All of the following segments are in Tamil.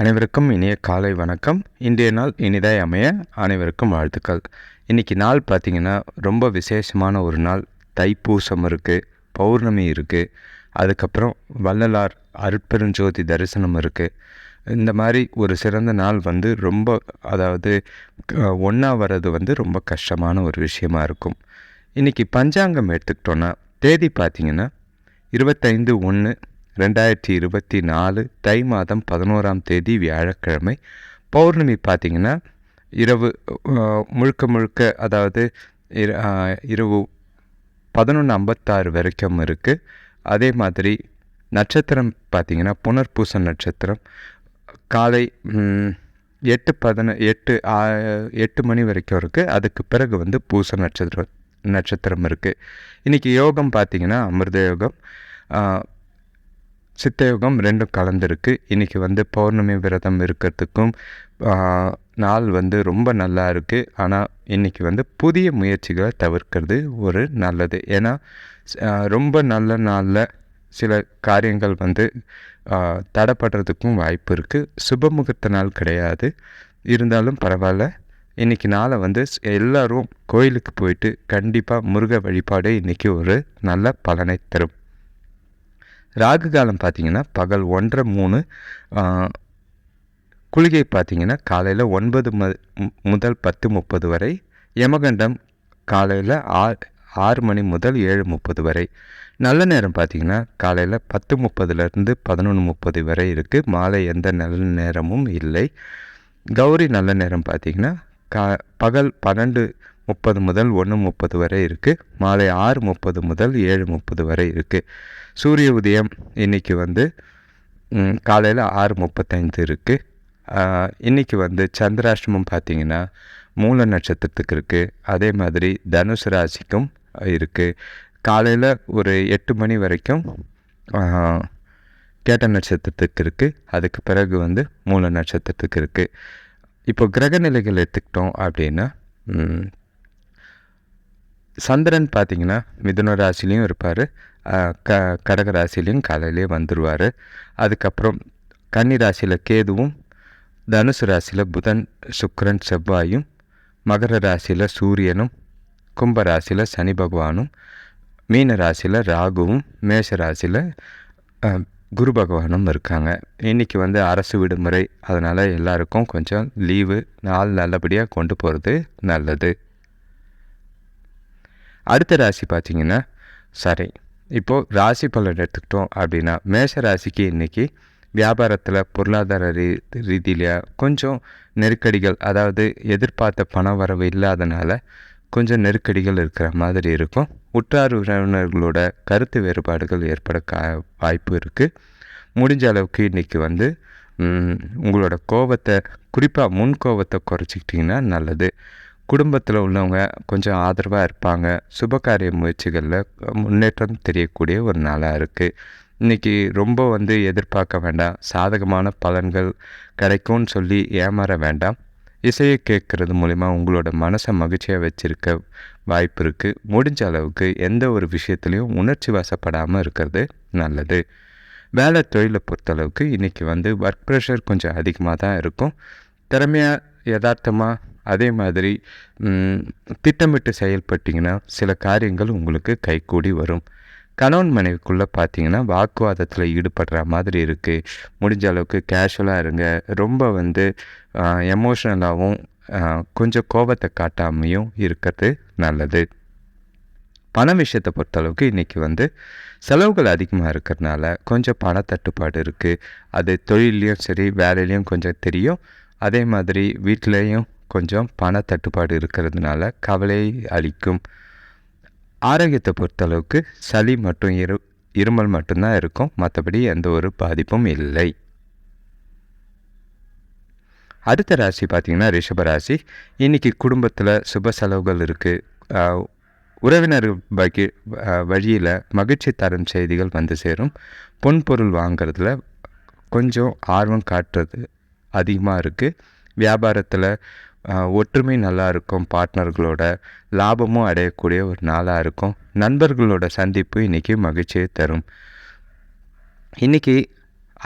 அனைவருக்கும் இனிய காலை வணக்கம். இன்றைய நாள் இனிதாய் அமைய அனைவருக்கும் வாழ்த்துக்கள். இன்றைக்கி நாள் பார்த்திங்கன்னா ரொம்ப விசேஷமான ஒரு நாள். தைப்பூசம் இருக்குது பௌர்ணமி இருக்குது அதுக்கப்புறம் வள்ளலார் அருட்பெருஞ்சோதி தரிசனம் இருக்குது இந்த மாதிரி ஒரு சிறந்த நாள் வந்து ரொம்ப அதாவது ஒன்றா வர்றது வந்து ரொம்ப கஷ்டமான ஒரு விஷயமா இருக்கும். இன்றைக்கி பஞ்சாங்கம் எடுத்துக்கிட்டோன்னா தேதி பார்த்திங்கன்னா இருபத்தைந்து ஒன்று ரெண்டாயிரத்தி இருபத்தி நாலு தை மாதம் பதினோராம் தேதி வியாழக்கிழமை பௌர்ணமி பார்த்திங்கன்னா இரவு முழுக்க முழுக்க அதாவது இர- இரவு பதினொன்று ஐம்பத்தாறு வரைக்கும் இருக்குது அதே மாதிரி நட்சத்திரம் பார்த்திங்கன்னா புனர்பூச நட்சத்திரம். காலை எட்டு பதின எட்டு எட்டு மணி வரைக்கும் இருக்குது அதுக்கு பிறகு வந்து பூச நட்சத்திரம் நட்சத்திரம் இருக்குது இன்றைக்கி யோகம் பார்த்திங்கன்னா அமிர்த யோகம். சித்தயோகம் ரெண்டும் கலந்துருக்கு. இன்றைக்கி வந்து பௌர்ணமி விரதம் இருக்கிறதுக்கும் நாள் வந்து ரொம்ப நல்லா இருக்குது ஆனால் இன்றைக்கி வந்து புதிய முயற்சிகளை தவிர்க்கிறது ஒரு நல்லது. ஏன்னா ரொம்ப நல்ல நாளில் சில காரியங்கள் வந்து தடைப்படுறதுக்கும் வாய்ப்பு இருக்குது சுபமுகூர்த்த நாள் கிடையாது. இருந்தாலும் பரவாயில்ல இன்றைக்கி நாளை வந்து எல்லோரும் கோயிலுக்கு போயிட்டு கண்டிப்பாக முருக வழிபாடு இன்றைக்கி ஒரு நல்ல பலனை தரும். ராகு காலம் பார்த்தீங்கன்னா பகல் ஒன்றரை மூணு குளிகை பார்த்திங்கன்னா காலையில் ஒன்பது ம மு- முதல் பத்து முப்பது வரை யமகண்டம் காலையில் ஆ ஆறு மணி முதல் ஏழு முப்பது வரை. நல்ல நேரம் பார்த்தீங்கன்னா காலையில் பத்து முப்பதுலேருந்து பதினொன்று முப்பது வரை இருக்குது மாலை எந்த நல்ல நேரமும் இல்லை. கௌரி நல்ல நேரம் பார்த்திங்கன்னா கா பகல் பன்னெண்டு முப்பது முதல் ஒன்று முப்பது வரை இருக்குது மாலை ஆறு முப்பது முதல் ஏழு முப்பது வரை இருக்குது சூரிய உதயம் இன்னைக்கு வந்து காலையில் ஆறு முப்பத்தைந்து இருக்குது இன்றைக்கி வந்து சந்திராஷ்டமம் பார்த்தீங்கன்னா மூல நட்சத்திரத்துக்கு இருக்குது அதே மாதிரி தனுசு ராசிக்கும் இருக்குது காலையில் ஒரு எட்டு மணி வரைக்கும் கேட்ட நட்சத்திரத்துக்கு இருக்குது அதுக்கு பிறகு வந்து மூல நட்சத்திரத்துக்கு இருக்குது இப்போ கிரக நிலைகள் எடுத்துக்கிட்டோம் அப்படின்னா சந்திரன் பார்த்திங்கன்னா மிதுன ராசிலையும் இருப்பார். க கடக ராசிலையும் காலையிலேயே வந்துடுவார் அதுக்கப்புறம் கன்னி ராசியில் கேதுவும் தனுசு ராசியில் புதன் சுக்கரன் செவ்வாயும் மகர ராசியில் சூரியனும் கும்ப ராசியில் சனி பகவானும் மீன ராசியில் ராகுவும் மேஷ ராசியில் குரு பகவானும் இருக்காங்க. இன்றைக்கி வந்து அரசு விடுமுறை. அதனால் எல்லாருக்கும் கொஞ்சம் லீவு நாள் நல்லபடியாக கொண்டு போகிறது நல்லது. அடுத்த ராசி பார்த்தீங்கன்னா சரி இப்போது ராசி பலன் எடுத்துக்கிட்டோம் அப்படின்னா மேஷ ராசிக்கு இன்றைக்கி வியாபாரத்தில் பொருளாதார ரீ ரீதியில் கொஞ்சம் நெருக்கடிகள் அதாவது எதிர்பார்த்த பண வரவு இல்லாதனால கொஞ்சம் நெருக்கடிகள் இருக்கிற மாதிரி இருக்கும். உற்றார் உறவினர்களோட கருத்து வேறுபாடுகள் ஏற்பட கா வாய்ப்பு இருக்குது முடிஞ்ச அளவுக்கு இன்றைக்கி வந்து உங்களோட கோபத்தை குறிப்பாக முன் கோபத்தை குறைச்சிக்கிட்டிங்கன்னா நல்லது. குடும்பத்தில் உள்ளவங்க கொஞ்சம் ஆதரவாக இருப்பாங்க. சுபகாரிய முயற்சிகளில் முன்னேற்றம் தெரியக்கூடிய ஒரு நாளாக இருக்குது இன்றைக்கி ரொம்ப வந்து எதிர்பார்க்க வேண்டாம். சாதகமான பலன்கள் கிடைக்கும்னு சொல்லி ஏமாற வேண்டாம். இசையை கேட்குறது மூலிமா உங்களோட மனசை மகிழ்ச்சியாக வச்சுருக்க வாய்ப்பு இருக்குது முடிஞ்ச அளவுக்கு எந்த ஒரு விஷயத்துலையும் உணர்ச்சி வசப்படாமல் இருக்கிறது நல்லது. வேலை தொழிலை பொறுத்தளவுக்கு இன்றைக்கி வந்து ஒர்க் ப்ரெஷர் கொஞ்சம் அதிகமாக தான் இருக்கும். திறமையாக யதார்த்தமாக அதே மாதிரி திட்டமிட்டு செயல்பட்டிங்கன்னா சில காரியங்கள் உங்களுக்கு கைகூடி வரும். கணவன் மனைவிக்குள்ளே பார்த்தீங்கன்னா வாக்குவாதத்தில் ஈடுபடுற மாதிரி இருக்குது முடிஞ்ச அளவுக்கு கேஷுவலாக இருங்க. ரொம்ப வந்து எமோஷ்னலாகவும் கொஞ்சம் கோபத்தை காட்டாமையும் இருக்கிறது நல்லது. பண விஷயத்தை பொறுத்தளவுக்கு இன்றைக்கி வந்து செலவுகள் அதிகமாக இருக்கிறதுனால கொஞ்சம் பண தட்டுப்பாடு இருக்குது அது தொழிலையும் சரி வேலையிலையும் கொஞ்சம் தெரியும். அதே மாதிரி வீட்டிலையும் கொஞ்சம் பண தட்டுப்பாடு இருக்கிறதுனால கவலை அளிக்கும். ஆரோக்கியத்தை பொறுத்தளவுக்கு சளி மற்றும் இரு இருமல் மட்டும்தான் இருக்கும். மற்றபடி எந்த ஒரு பாதிப்பும் இல்லை. அடுத்த ராசி பார்த்திங்கன்னா ரிஷப ராசி. இன்றைக்கி குடும்பத்தில் சுப செலவுகள் இருக்குது உறவினர் வகி வழியில் மகிழ்ச்சி தரும் செய்திகள் வந்து சேரும். பொன்பொருள் வாங்கிறதுல கொஞ்சம் ஆர்வம் காட்டுறது அதிகமாக இருக்குது வியாபாரத்தில் ஒற்றுமை நல்லா இருக்கும் பார்ட்னர்களோட லாபமும் அடையக்கூடிய ஒரு நாளாக இருக்கும். நண்பர்களோட சந்திப்பு இன்றைக்கி மகிழ்ச்சியை தரும். இன்றைக்கி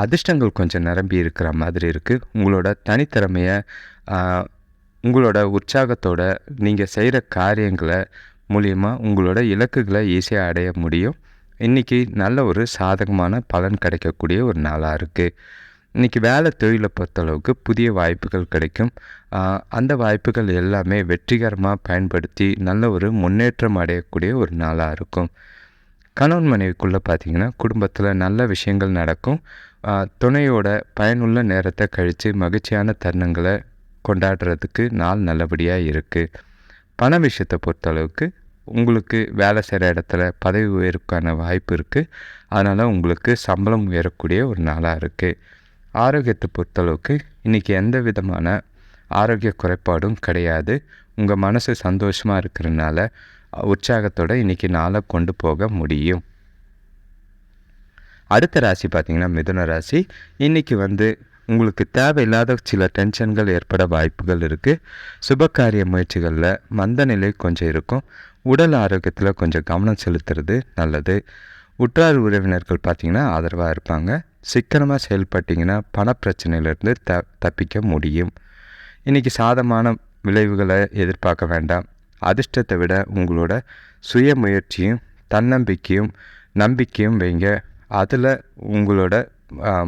அதிர்ஷ்டங்கள் கொஞ்சம் நிரம்பி இருக்கிற மாதிரி இருக்குது உங்களோட தனித்திறமையை உங்களோட உற்சாகத்தோட நீங்கள் செய்கிற காரியங்களை மூலியமாக உங்களோட இலக்குகளை ஈஸியாக அடைய முடியும். இன்றைக்கி நல்ல ஒரு சாதகமான பலன் கிடைக்கக்கூடிய ஒரு நாளாக இருக்குது இன்றைக்கி வேலை தொழிலை பொறுத்தளவுக்கு புதிய வாய்ப்புகள் கிடைக்கும். அந்த வாய்ப்புகள் எல்லாமே வெற்றிகரமாக பயன்படுத்தி நல்ல ஒரு முன்னேற்றம் அடையக்கூடிய ஒரு நாளாக இருக்கும். கணவன் மனைவிக்குள்ளே பார்த்தீங்கன்னா குடும்பத்தில் நல்ல விஷயங்கள் நடக்கும். துணையோட பயனுள்ள நேரத்தை கழித்து மகிழ்ச்சியான தருணங்களை கொண்டாடுறதுக்கு நாள் நல்லபடியாக இருக்குது பண விஷயத்தை பொறுத்தளவுக்கு உங்களுக்கு வேலை செய்கிற இடத்துல பதவி உயர்வுக்கான வாய்ப்பு இருக்குது அதனால் உங்களுக்கு சம்பளம் உயரக்கூடிய ஒரு நாளாக இருக்குது ஆரோக்கியத்தை பொறுத்தளவுக்கு இன்றைக்கி எந்த விதமான ஆரோக்கிய குறைபாடும் கிடையாது. உங்கள் மனசு சந்தோஷமாக இருக்கிறனால உற்சாகத்தோடு இன்றைக்கி நாளை கொண்டு போக முடியும். அடுத்த ராசி பார்த்திங்கன்னா மிதுன ராசி. இன்றைக்கி வந்து உங்களுக்கு தேவையில்லாத சில டென்ஷன்கள் ஏற்பட வாய்ப்புகள் இருக்குது சுபகாரிய முயற்சிகளில் மந்த நிலை கொஞ்சம் இருக்கும். உடல் ஆரோக்கியத்தில் கொஞ்சம் கவனம் செலுத்துறது நல்லது. உற்றார் உறவினர்கள் பார்த்திங்கன்னா ஆதரவாக இருப்பாங்க. சிக்கனமாக செயல்பட்டிங்கன்னா பணப்பிரச்சனையிலேருந்து த தப்பிக்க முடியும். இன்றைக்கி சாதமான விளைவுகளை எதிர்பார்க்க வேண்டாம். அதிர்ஷ்டத்தை விட உங்களோட சுய முயற்சியும் தன்னம்பிக்கையும் நம்பிக்கையும் வைங்க. அதில் உங்களோட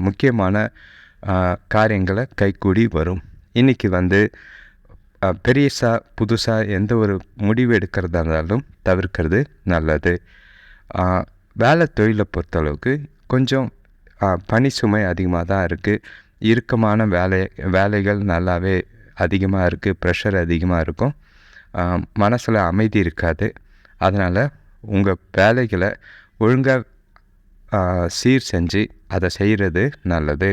முக்கியமான காரியங்களை கைக்கூடி வரும். இன்றைக்கி வந்து பெரியசாக பெரியசா புதுசாக எந்த ஒரு முடிவு எடுக்கிறதா இருந்தாலும் தவிர்க்கிறது நல்லது. வேலை தொழிலை பொறுத்தளவுக்கு கொஞ்சம் பணி சுமை அதிகமாக தான் இருக்குது இறுக்கமான வேலை வேலைகள் நல்லாவே அதிகமாக இருக்குது ப்ரெஷர் அதிகமாக இருக்கும். மனசில் அமைதி இருக்காது. அதனால் உங்கள் வேலைகளை ஒழுங்காக சீர் செஞ்சு அதை செய்கிறது நல்லது.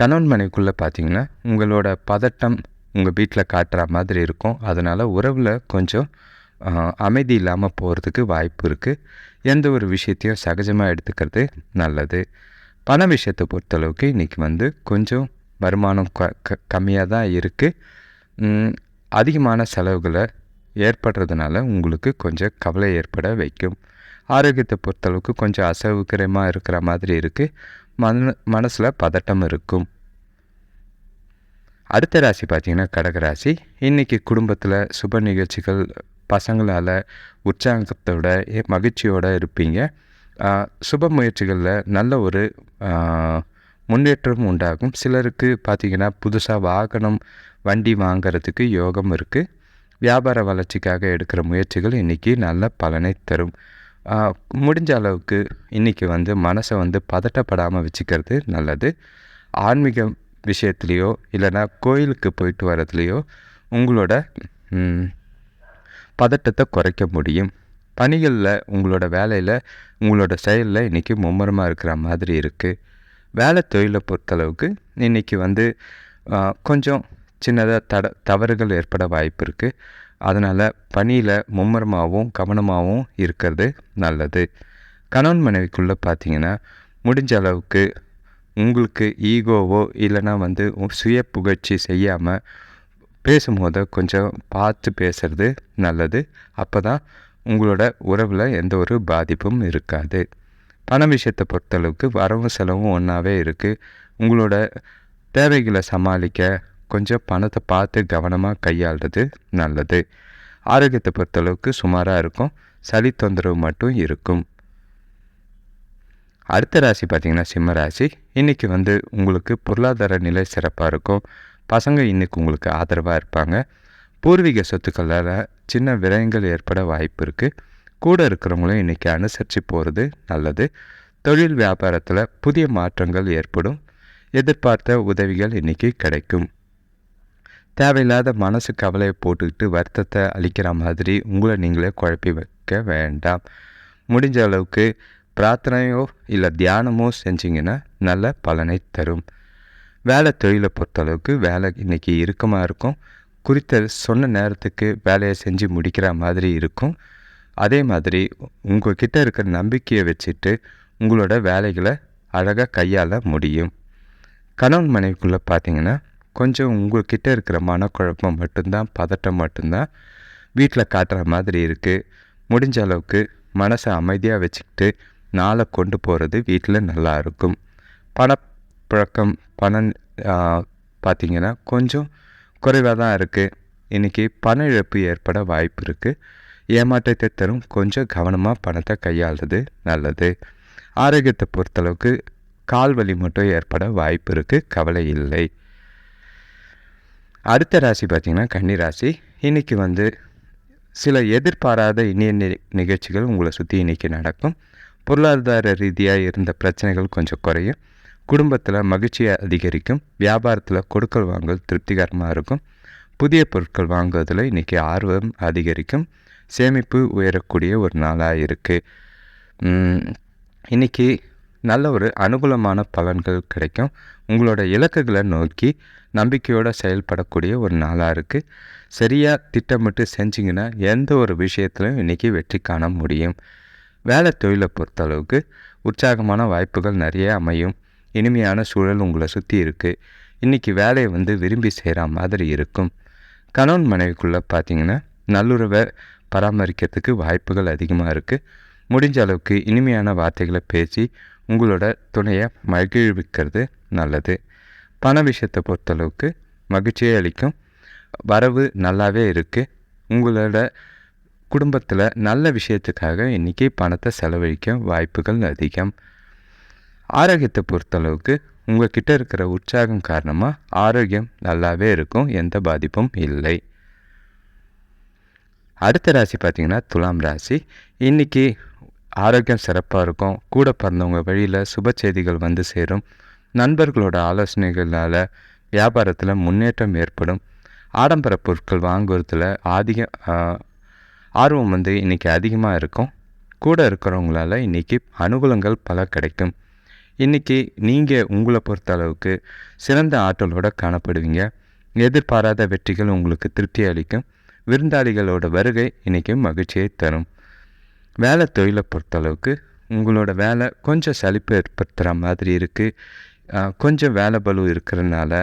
கணவன்மனைக்குள்ளே பார்த்தீங்கன்னா உங்களோட பதட்டம் உங்கள் வீட்டில் காட்டுற மாதிரி இருக்கும். அதனால் உறவில் கொஞ்சம் அமைதி இல்லாமல் போகிறதுக்கு வாய்ப்பு இருக்குது எந்த ஒரு விஷயத்தையும் சகஜமாக எடுத்துக்கிறது நல்லது. பண விஷயத்தை பொறுத்தளவுக்கு இன்றைக்கி வந்து கொஞ்சம் வருமானம் க க கம்மியாக தான் இருக்குது அதிகமான செலவுகளை ஏற்படுறதுனால உங்களுக்கு கொஞ்சம் கவலை ஏற்பட வைக்கும். ஆரோக்கியத்தை பொறுத்தளவுக்கு கொஞ்சம் அசௌகரியமாக இருக்கிற மாதிரி இருக்குது மன மனசில் பதட்டம் இருக்கும். அடுத்த ராசி பார்த்திங்கன்னா கடகராசி. இன்றைக்கி குடும்பத்தில் சுப நிகழ்ச்சிகள் பசங்களால் உற்சாகத்தோட எ- மகிழ்ச்சியோடு இருப்பீங்க. சுப முயற்சிகளில் நல்ல ஒரு முன்னேற்றம் உண்டாகும். சிலருக்கு பார்த்திங்கன்னா புதுசாக வாகனம் வண்டி வாங்கிறதுக்கு யோகம் இருக்குது வியாபார வளர்ச்சிக்காக எடுக்கிற முயற்சிகள் இன்றைக்கி நல்ல பலனை தரும். முடிஞ்ச அளவுக்கு இன்றைக்கி வந்து மனசை வந்து பதட்டப்படாமல் வச்சுக்கிறது நல்லது. ஆன்மீக விஷயத்துலேயோ இல்லைன்னா கோயிலுக்கு போயிட்டு வரதுலேயோ உங்களோட பதட்டத்தை குறைக்க முடியும். பணிகளில் உங்களோட வேலையில் உங்களோட செயலில் இன்றைக்கி மும்முரமாக இருக்கிற மாதிரி இருக்குது வேலை தொழிலை பொறுத்தளவுக்கு இன்றைக்கி வந்து கொஞ்சம் சின்னதாக தட தவறுகள் ஏற்பட வாய்ப்பு இருக்குது அதனால் பணியில் மும்முரமாகவும் கவனமாகவும் இருக்கிறது நல்லது. கணவன் மனைவிக்குள்ளே பார்த்தீங்கன்னா முடிஞ்ச அளவுக்கு உங்களுக்கு ஈகோவோ இல்லைன்னா வந்து உ- சுய புகழ்ச்சி செய்யாமல் பேசும்போது கொஞ்சம் பார்த்து பேசுறது நல்லது. அப்போ தான் உங்களோட உறவில் எந்த ஒரு பாதிப்பும் இருக்காது. பண விஷயத்தை பொறுத்தளவுக்கு வரவும் செலவும் ஒன்றாவே இருக்குது உங்களோட தேவைகளை சமாளிக்க கொஞ்சம் பணத்தை பார்த்து கவனமாக கையாளுறது நல்லது. ஆரோக்கியத்தை பொறுத்தளவுக்கு சுமாராக இருக்கும். சளி தொந்தரவு மட்டும் இருக்கும். அடுத்த ராசி பார்த்திங்கன்னா சிம்ம ராசி. இன்றைக்கி வந்து உங்களுக்கு பொருளாதார நிலை சிறப்பாக இருக்கும். பசங்க இன்றைக்கி உங்களுக்கு ஆதரவாக இருப்பாங்க. பூர்வீக சொத்துக்களால் சின்ன விரயங்கள் ஏற்பட வாய்ப்பு இருக்குது கூட இருக்கிறவங்களும் இன்றைக்கி அனுசரித்து போகிறது நல்லது. தொழில் வியாபாரத்தில் புதிய மாற்றங்கள் ஏற்படும். எதிர்பார்த்த உதவிகள் இன்றைக்கி கிடைக்கும். தேவையில்லாத மனசு கவலையை போட்டுக்கிட்டு வருத்தத்தை அளிக்கிற மாதிரி உங்களை நீங்களே குழப்பி வைக்க வேண்டாம். முடிஞ்ச அளவுக்கு பிரார்த்தனையோ இல்லை தியானமோ செஞ்சிங்கன்னா நல்ல பலனை தரும். வேலை தொழிலை பொறுத்தளவுக்கு வேலை இன்றைக்கி இறுக்கமாக இருக்கும். குறித்த சொன்ன நேரத்துக்கு வேலையை செஞ்சு முடிக்கிற மாதிரி இருக்கும். அதே மாதிரி உங்கள்கிட்ட இருக்கிற நம்பிக்கையை வச்சுட்டு உங்களோட வேலைகளை அழகாக கையாள முடியும். கணவன் மனைவிக்குள்ளே பார்த்தீங்கன்னா கொஞ்சம் உங்கள்கிட்ட இருக்கிற மனக்குழப்பம் மட்டும்தான் பதட்டம் மட்டும்தான் வீட்டில் காட்டுற மாதிரி இருக்குது முடிஞ்ச அளவுக்கு மனசை அமைதியாக வச்சுக்கிட்டு நாளை கொண்டு போகிறது வீட்டில் நல்லா இருக்கும். பழக்கம் பணம் பார்த்திங்கன்னா கொஞ்சம் குறைவாக தான் இருக்குது இன்றைக்கி பண இழப்பு ஏற்பட வாய்ப்பு இருக்குது ஏமாற்றத்தை தரும் கொஞ்சம் கவனமாக பணத்தை கையாளுறது நல்லது. ஆரோக்கியத்தை பொறுத்தளவுக்கு கால் வலி மட்டும் ஏற்பட வாய்ப்பு இருக்குது கவலை இல்லை. அடுத்த ராசி பார்த்திங்கன்னா கன்னி ராசி. இன்றைக்கி வந்து சில எதிர்பாராத இணைய நி நிகழ்ச்சிகள் உங்களை சுற்றி இன்றைக்கி நடக்கும். பொருளாதார ரீதியாக இருந்த பிரச்சனைகள் கொஞ்சம் குறையும். குடும்பத்தில் மகிழ்ச்சியை அதிகரிக்கும் வியாபாரத்தில் கொடுக்கல் வாங்கல் திருப்திகரமாக இருக்கும். புதிய பொருட்கள் வாங்குவதில் இன்றைக்கி ஆர்வம் அதிகரிக்கும். சேமிப்பு உயரக்கூடிய ஒரு நாளாக இருக்குது இன்றைக்கி நல்ல ஒரு அனுகூலமான பலன்கள் கிடைக்கும். உங்களோட இலக்குகளை நோக்கி நம்பிக்கையோடு செயல்படக்கூடிய ஒரு நாளாக இருக்குது சரியாக திட்டமிட்டு செஞ்சிங்கன்னா எந்த ஒரு விஷயத்துலையும் இன்றைக்கி வெற்றி காண முடியும். வேலை தொழிலை பொறுத்தளவுக்கு உற்சாகமான வாய்ப்புகள் நிறைய அமையும். இனிமையான சூழல் உங்களை சுற்றி இருக்குது இன்றைக்கி வேலையை வந்து விரும்பி செய்கிற மாதிரி இருக்கும். கணவன் மனைவிக்குள்ளே பார்த்தீங்கன்னா நல்லுறவை பராமரிக்கிறதுக்கு வாய்ப்புகள் அதிகமாக இருக்குது முடிஞ்ச அளவுக்கு இனிமையான வார்த்தைகளை பேசி உங்களோட துணையை மகிழ்விக்கிறது நல்லது. பண விஷயத்தை பொறுத்தளவுக்கு மகிழ்ச்சியை அளிக்கும். வரவு நல்லாவே இருக்குது உங்களோட குடும்பத்தில் நல்ல விஷயத்துக்காக இன்றைக்கி பணத்தை செலவழிக்க வாய்ப்புகள் அதிகம். ஆரோக்கியத்தை பொறுத்தளவுக்கு உங்கள்கிட்ட இருக்கிற உற்சாகம் காரணமாக ஆரோக்கியம் நல்லாவே இருக்கும் எந்த பாதிப்பும் இல்லை. அடுத்த ராசி பார்த்திங்கன்னா துலாம் ராசி. இன்றைக்கி ஆரோக்கியம் சிறப்பாக இருக்கும். கூட பிறந்தவங்க வழியில் சுப செய்திகள் வந்து சேரும். நண்பர்களோட ஆலோசனைகளால் வியாபாரத்தில் முன்னேற்றம் ஏற்படும். ஆடம்பர பொருட்கள் வாங்குவதில் அதிக ஆர்வம் வந்து இன்றைக்கி அதிகமாக இருக்கும். கூட இருக்கிறவங்களால இன்றைக்கி அனுகூலங்கள் பல கிடைக்கும். இன்றைக்கி நீங்கள் உங்களை பொறுத்த அளவுக்கு சிறந்த ஆற்றலோடு காணப்படுவீங்க. எதிர்பாராத வெற்றிகள் உங்களுக்கு திருப்தி அளிக்கும். விருந்தாளிகளோட வருகை இன்றைக்கி மகிழ்ச்சியை தரும். வேலை தொழிலை பொறுத்தளவுக்கு உங்களோட வேலை கொஞ்சம் சலிப்பு ஏற்படுத்துகிற மாதிரி இருக்குது கொஞ்சம் வேலை பலு இருக்கிறதுனால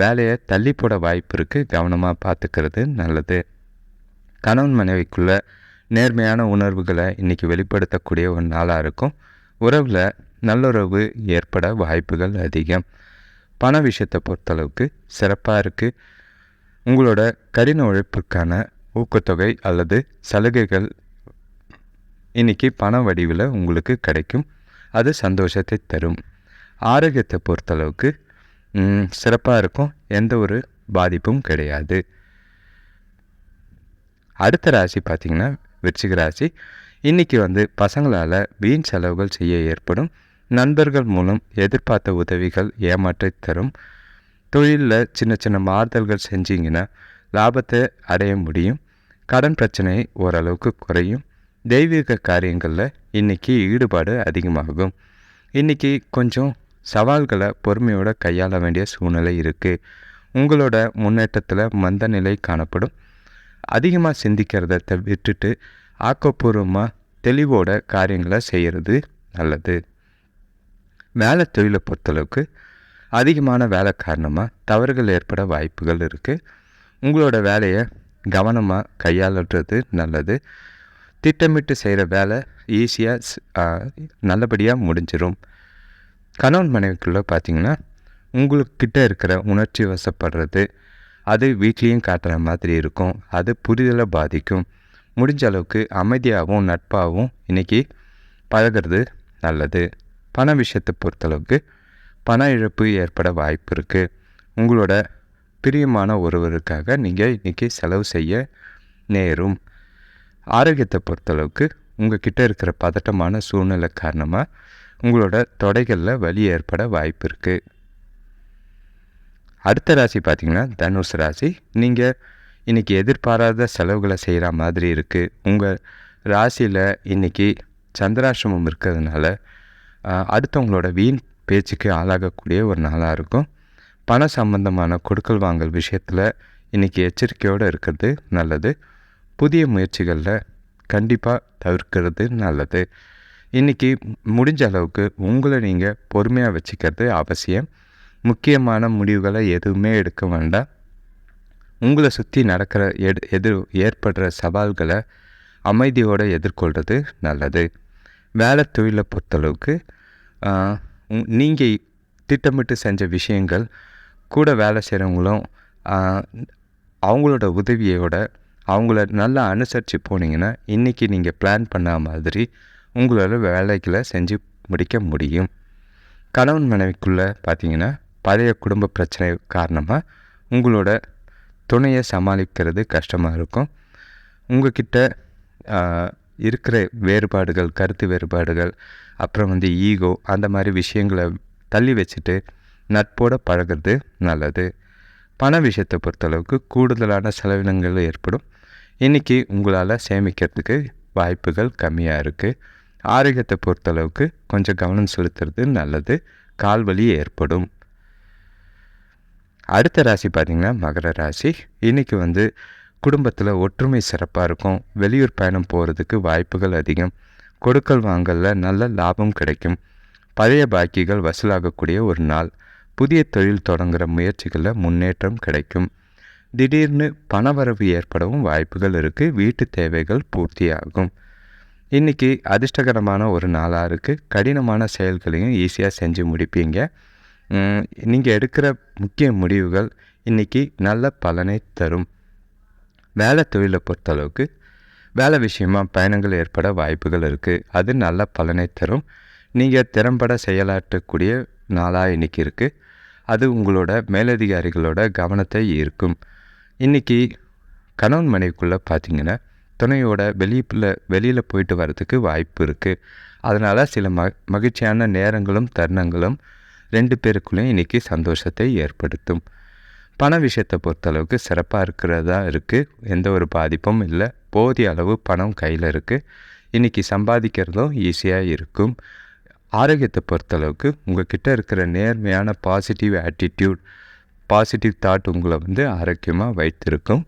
வேலையை தள்ளி போட வாய்ப்பு இருக்குது கவனமாக பார்த்துக்கிறது நல்லது. கணவன் மனைவிக்குள்ளே நேர்மையான உணர்வுகளை இன்றைக்கி வெளிப்படுத்தக்கூடிய ஒரு நாளாக இருக்கும். உறவில் நல்லுறவு ஏற்பட வாய்ப்புகள் அதிகம். பண விஷயத்தை பொறுத்தளவுக்கு சிறப்பாக இருக்குது உங்களோட கடின உழைப்புக்கான ஊக்கத்தொகை அல்லது சலுகைகள் இன்றைக்கி பண வடிவில் உங்களுக்கு கிடைக்கும். அது சந்தோஷத்தை தரும். ஆரோக்கியத்தை பொறுத்தளவுக்கு சிறப்பாக இருக்கும். எந்த ஒரு பாதிப்பும் கிடையாது. அடுத்த ராசி பார்த்திங்கன்னா விருச்சிக ராசி. இன்றைக்கி வந்து பசங்களால் வீண் செலவுகள் செய்ய ஏற்படும். நண்பர்கள் மூலம் எதிர்பார்த்த உதவிகள் ஏமாற்றி தரும். தொழிலில் சின்ன சின்ன மாறுதல்கள் செஞ்சிங்கன்னா லாபத்தை அடைய முடியும். கடன் பிரச்சனை ஓரளவுக்கு குறையும். தெய்வீக காரியங்களில் இன்றைக்கி ஈடுபாடு அதிகமாகும். இன்றைக்கி கொஞ்சம் சவால்களை பொறுமையோடு கையாள வேண்டிய சூழ்நிலை இருக்குது உங்களோட முன்னேற்றத்தில் மந்த நிலை காணப்படும். அதிகமாக சிந்திக்கிறத விட்டுட்டு ஆக்கப்பூர்வமாக தெளிவோட காரியங்களை செய்கிறது நல்லது. வேலை தொழிலை பொறுத்தளவுக்கு அதிகமான வேலை காரணமாக தவறுகள் ஏற்பட வாய்ப்புகள் இருக்குது உங்களோட வேலையை கவனமாக கையாளுறது நல்லது. திட்டமிட்டு செய்கிற வேலை ஈஸியாக நல்லபடியாக முடிஞ்சிடும் கணவன் மனைவிக்குள்ளே பார்த்திங்கன்னா உங்களுக்கிட்ட இருக்கிற உணர்ச்சி வசப்படுறது அது வீட்லேயும் காட்டுற மாதிரி இருக்கும். அது புரிதலை பாதிக்கும். முடிஞ்ச அளவுக்கு அமைதியாகவும் நட்பாகவும் இன்றைக்கி பழகிறது நல்லது. பண விஷயத்தை பொறுத்தளவுக்கு பண இழப்பு ஏற்பட வாய்ப்பு இருக்குது உங்களோட பிரியமான ஒருவருக்காக நீங்கள் இன்றைக்கி செலவு செய்ய நேரும். ஆரோக்கியத்தை பொறுத்தளவுக்கு உங்கள் கிட்டே இருக்கிற பதட்டமான சூழ்நிலை காரணமாக உங்களோட தொடைகளில் வலி ஏற்பட வாய்ப்பு இருக்குது அடுத்த ராசி பார்த்திங்கன்னா தனுஷ் ராசி. நீங்கள் இன்றைக்கி எதிர்பாராத செலவுகளை செய்கிற மாதிரி இருக்குது உங்கள் ராசியில் இன்றைக்கி சந்திராசிரமம் இருக்கிறதுனால அடுத்தவங்களோட வீண் பேச்சுக்கு ஆளாகக்கூடிய ஒரு நாளாக இருக்கும். பண சம்பந்தமான கொடுக்கல் வாங்கல் விஷயத்தில் இன்றைக்கி எச்சரிக்கையோடு இருக்கிறது நல்லது. புதிய முயற்சிகளில் கண்டிப்பாக தவிர்க்கிறது நல்லது. இன்றைக்கி முடிஞ்ச அளவுக்கு உங்களை நீங்கள் பொறுமையாக வச்சுக்கிறது அவசியம். முக்கியமான முடிவுகளை எதுவுமே எடுக்க வேண்டாம். உங்களை சுற்றி நடக்கிற எடு எதிர் ஏற்படுற சவால்களை அமைதியோடு எதிர்கொள்வது நல்லது. வேலை தொழிலை பொறுத்தளவுக்கு நீங்கள் திட்டமிட்டு செஞ்ச விஷயங்கள் கூட வேலை செய்கிறவங்களும் அவங்களோட உதவியோட அவங்கள நல்லா அனுசரித்து போனீங்கன்னா இன்றைக்கி நீங்கள் பிளான் பண்ண மாதிரி உங்களால் வேலைகளை செஞ்சு முடிக்க முடியும். கணவன் மனைவிக்குள்ளே பார்த்தீங்கன்னா பழைய குடும்ப பிரச்சனை காரணமாக உங்களோட துணையை சமாளிக்கிறது கஷ்டமாக இருக்கும். உங்ககிட்ட இருக்கிற வேறுபாடுகள் கருத்து வேறுபாடுகள் அப்புறம் வந்து ஈகோ அந்த மாதிரி விஷயங்களை தள்ளி வச்சுட்டு நட்போடு பழகிறது நல்லது. பண விஷயத்தை பொறுத்தளவுக்கு கூடுதலான செலவினங்கள் ஏற்படும். இன்றைக்கி உங்களால் சேமிக்கிறதுக்கு வாய்ப்புகள் கம்மியாக இருக்குது ஆரோக்கியத்தை பொறுத்தளவுக்கு கொஞ்சம் கவனம் செலுத்துறது நல்லது. கால் வலி ஏற்படும். அடுத்த ராசி பார்த்திங்கன்னா மகர ராசி. இன்றைக்கி வந்து குடும்பத்தில் ஒற்றுமை சிறப்பாக இருக்கும். வெளியூர் பயணம் போகிறதுக்கு வாய்ப்புகள் அதிகம். கொடுக்கல் வாங்கலில் நல்ல லாபம் கிடைக்கும். பழைய பாக்கிகள் வசூலாகக்கூடிய ஒரு நாள். புதிய தொழில் தொடங்குகிற முயற்சிகளில் முன்னேற்றம் கிடைக்கும். திடீர்னு பணவரவு ஏற்படவும் வாய்ப்புகள் இருக்குது வீட்டு தேவைகள் பூர்த்தியாகும். இன்றைக்கி அதிர்ஷ்டகரமான ஒரு நாளாக இருக்குது கடினமான செயல்களையும் ஈஸியாக செஞ்சு முடிப்பீங்க. நீங்கள் எடுக்கிற முக்கிய முடிவுகள் இன்றைக்கி நல்ல பலனை தரும். வேலை தொழிலை பொறுத்தளவுக்கு வேலை விஷயமாக பயணங்கள் ஏற்பட வாய்ப்புகள் இருக்குது அது நல்ல பலனை தரும். நீங்கள் திறம்பட செயலாற்றக்கூடிய நாளாக இன்றைக்கி இருக்குது அது உங்களோட மேலதிகாரிகளோட கவனத்தை ஈர்க்கும். இன்றைக்கி கணவன் மனைவிக்குள்ளே பார்த்திங்கன்னா துணையோட வெளியில் வெளியில் போயிட்டு வர்றதுக்கு வாய்ப்பு இருக்குது அதனால் சில ம மகிழ்ச்சியான நேரங்களும் தருணங்களும் ரெண்டு பேருக்குள்ளேயும் இன்றைக்கி சந்தோஷத்தை ஏற்படுத்தும். பண விஷயத்தை பொறுத்தளவுக்கு சிறப்பாக இருக்கிறதா இருக்குது எந்த ஒரு பாதிப்பும் இல்லை. போதிய அளவு பணம் கையில் இருக்குது இன்றைக்கி சம்பாதிக்கிறதும் ஈஸியாக இருக்கும். ஆரோக்கியத்தை பொறுத்தளவுக்கு உங்கள் கிட்டே இருக்கிற நேர்மையான பாசிட்டிவ் ஆட்டிடியூட் பாசிட்டிவ் தாட் உங்களை வந்து ஆரோக்கியமாக வைத்திருக்கும்.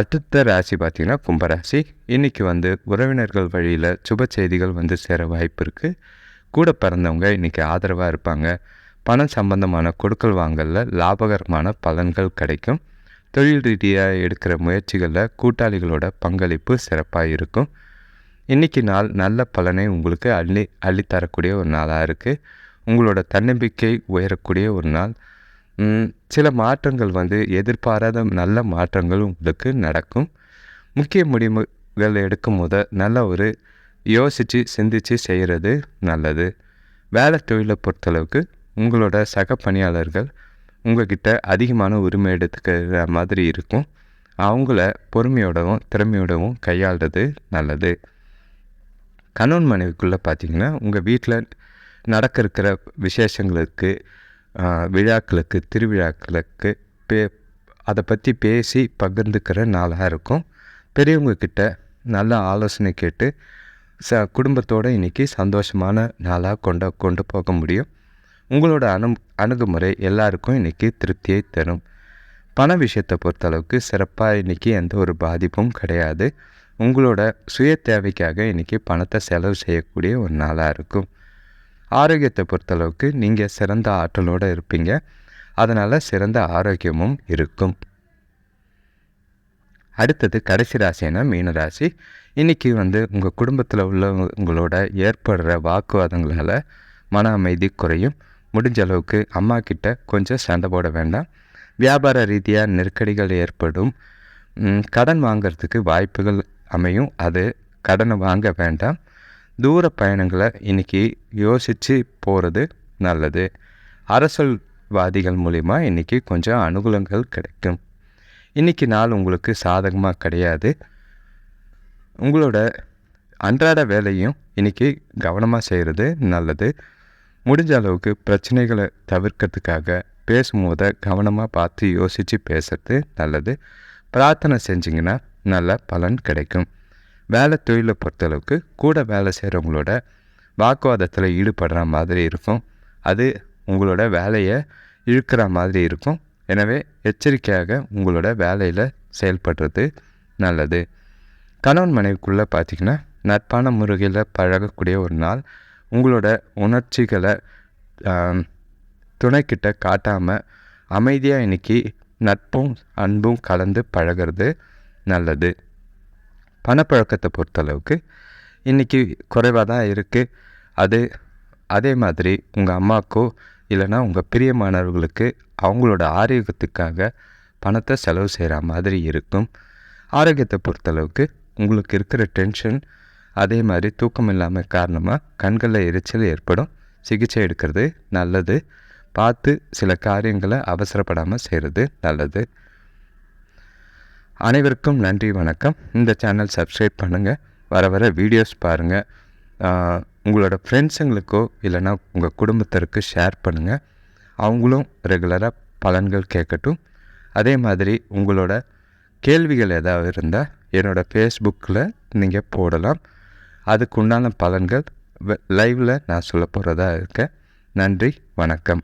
அடுத்த ராசி பார்த்திங்கன்னா கும்பராசி இன்றைக்கி வந்து உறவினர்கள் வழியில் சுப செய்திகள் வந்து சேர வாய்ப்பு இருக்குது கூட பிறந்தவங்க இன்றைக்கி ஆதரவாக இருப்பாங்க. பணம் சம்பந்தமான கொடுக்கல் வாங்கலில் லாபகரமான பலன்கள் கிடைக்கும். தொழில் ரீதியாக எடுக்கிற முயற்சிகளில் கூட்டாளிகளோட பங்களிப்பு சிறப்பாக இருக்கும். இன்றைக்கி நாள் நல்ல பலனை உங்களுக்கு அள்ளி அள்ளித்தரக்கூடிய ஒரு நாளாக இருக்குது உங்களோட தன்னம்பிக்கை உயரக்கூடிய ஒரு நாள். சில மாற்றங்கள் வந்து எதிர்பாராத நல்ல மாற்றங்கள் உங்களுக்கு நடக்கும். முக்கிய முடிவுகள் எடுக்கும் போது நல்ல ஒரு யோசித்து சிந்தித்து செய்கிறது நல்லது. வேலை தொழிலை பொறுத்தளவுக்கு உங்களோட சக பணியாளர்கள் உங்கள்கிட்ட அதிகமான உரிமை எடுத்துக்கிற மாதிரி இருக்கும். அவங்கள பொறுமையோடவும் திறமையோடவும் கையாளுறது நல்லது. கணவன் மனைவிக்குள்ளே பார்த்தீங்கன்னா உங்கள் வீட்டில் நடக்க இருக்கிற விசேஷங்களுக்கு விழாக்களுக்கு திருவிழாக்களுக்கு பே அதை பற்றி பேசி பகிர்ந்துக்கிற நாளாக இருக்கும். பெரியவங்கக்கிட்ட நல்ல ஆலோசனை கேட்டு ச குடும்பத்தோடு இன்றைக்கி சந்தோஷமான நாளாக கொண்ட கொண்டு போக முடியும். உங்களோட அணு அணுகுமுறை எல்லாருக்கும் இன்றைக்கி திருப்தியை தரும். பண விஷயத்தை பொறுத்தளவுக்கு சிறப்பாக இன்றைக்கி எந்த ஒரு பாதிப்பும் கிடையாது. உங்களோட சுய தேவைக்காக இன்றைக்கி பணத்தை செலவு செய்யக்கூடிய ஒரு நாளாக இருக்கும். ஆரோக்கியத்தை பொறுத்தளவுக்கு நீங்கள் சிறந்த ஆற்றலோடு இருப்பீங்க. அதனால் சிறந்த ஆரோக்கியமும் இருக்கும். அடுத்தது கடைசி ராசினா மீன ராசி. இன்றைக்கி வந்து உங்கள் குடும்பத்தில் உள்ளவங்களோட ஏற்படுற வாக்குவாதங்களால் மன அமைதி குறையும். முடிஞ்ச அளவுக்கு அம்மா கிட்ட கொஞ்சம் சண்டை போட வேண்டாம். வியாபார ரீதியாக நெருக்கடிகள் ஏற்படும். கடன் வாங்கிறதுக்கு வாய்ப்புகள் அமையும். அது கடனை வாங்க வேண்டாம். தூர பயணங்களை இன்றைக்கி யோசித்து போகிறது நல்லது. அரசியல்வாதிகள் மூலிமா இன்றைக்கி கொஞ்சம் அனுகூலங்கள் கிடைக்கும். இன்றைக்கி நாள் உங்களுக்கு சாதகமாக கிடையாது. உங்களோட அன்றாட வேலையும் இன்றைக்கி கவனமாக செய்கிறது நல்லது. முடிஞ்ச அளவுக்கு பிரச்சனைகளை தவிர்க்கிறதுக்காக பேசும்போத கவனமாக பார்த்து யோசித்து பேசுறது நல்லது. பிரார்த்தனை செஞ்சிங்கன்னா நல்ல பலன் கிடைக்கும். வேலை தொழிலை பொறுத்தளவுக்கு கூட வேலை செய்கிறவங்களோட வாக்குவாதத்தில் ஈடுபடுற மாதிரி இருக்கும். அது உங்களோட வேலையை இழுக்கிற மாதிரி இருக்கும். எனவே எச்சரிக்கையாக உங்களோட வேலையில் செயல்படுறது நல்லது. கணவன் மனைவிக்குள்ளே பார்த்திங்கன்னா நட்பான முறையில் பழகக்கூடிய ஒரு நாள். உங்களோட உணர்ச்சிகளை துணைக்கிட்ட காட்டாமல் அமைதியாக இன்றைக்கி நட்பும் அன்பும் கலந்து பழகிறது நல்லது. பணப்பழக்கத்தை பொறுத்தளவுக்கு இன்றைக்கி குறைவாக தான் இருக்குது அது அதே மாதிரி உங்கள் அம்மாக்கோ இல்லைன்னா உங்கள் பிரியமானவர்களுக்கு அவங்களோட ஆரோக்கியத்துக்காக பணத்தை செலவு செய்கிற மாதிரி இருக்கும். ஆரோக்கியத்தை பொறுத்தளவுக்கு உங்களுக்கு இருக்கிற டென்ஷன் அதே மாதிரி தூக்கம் இல்லாமல் காரணமாக கண்களில் எரிச்சல் ஏற்படும். சிகிச்சை எடுக்கிறது நல்லது. பார்த்து சில காரியங்களை அவசரப்படாமல் செய்கிறது நல்லது. அனைவருக்கும் நன்றி வணக்கம். இந்த சேனல் சப்ஸ்கிரைப் பண்ணுங்கள் வர வர வீடியோஸ் பாருங்கள் உங்களோட ஃப்ரெண்ட்ஸுங்களுக்கோ இல்லைன்னா உங்கள் குடும்பத்திற்கு ஷேர் பண்ணுங்கள் அவங்களும் ரெகுலராக பலன்கள் கேட்கட்டும். அதே மாதிரி உங்களோட கேள்விகள் ஏதாவது இருந்தால் என்னோடய ஃபேஸ்புக்கில் நீங்கள் போடலாம். அதுக்குண்டான பலன்கள் லைவில் நான் சொல்ல போகிறதா இருக்கேன். நன்றி வணக்கம்.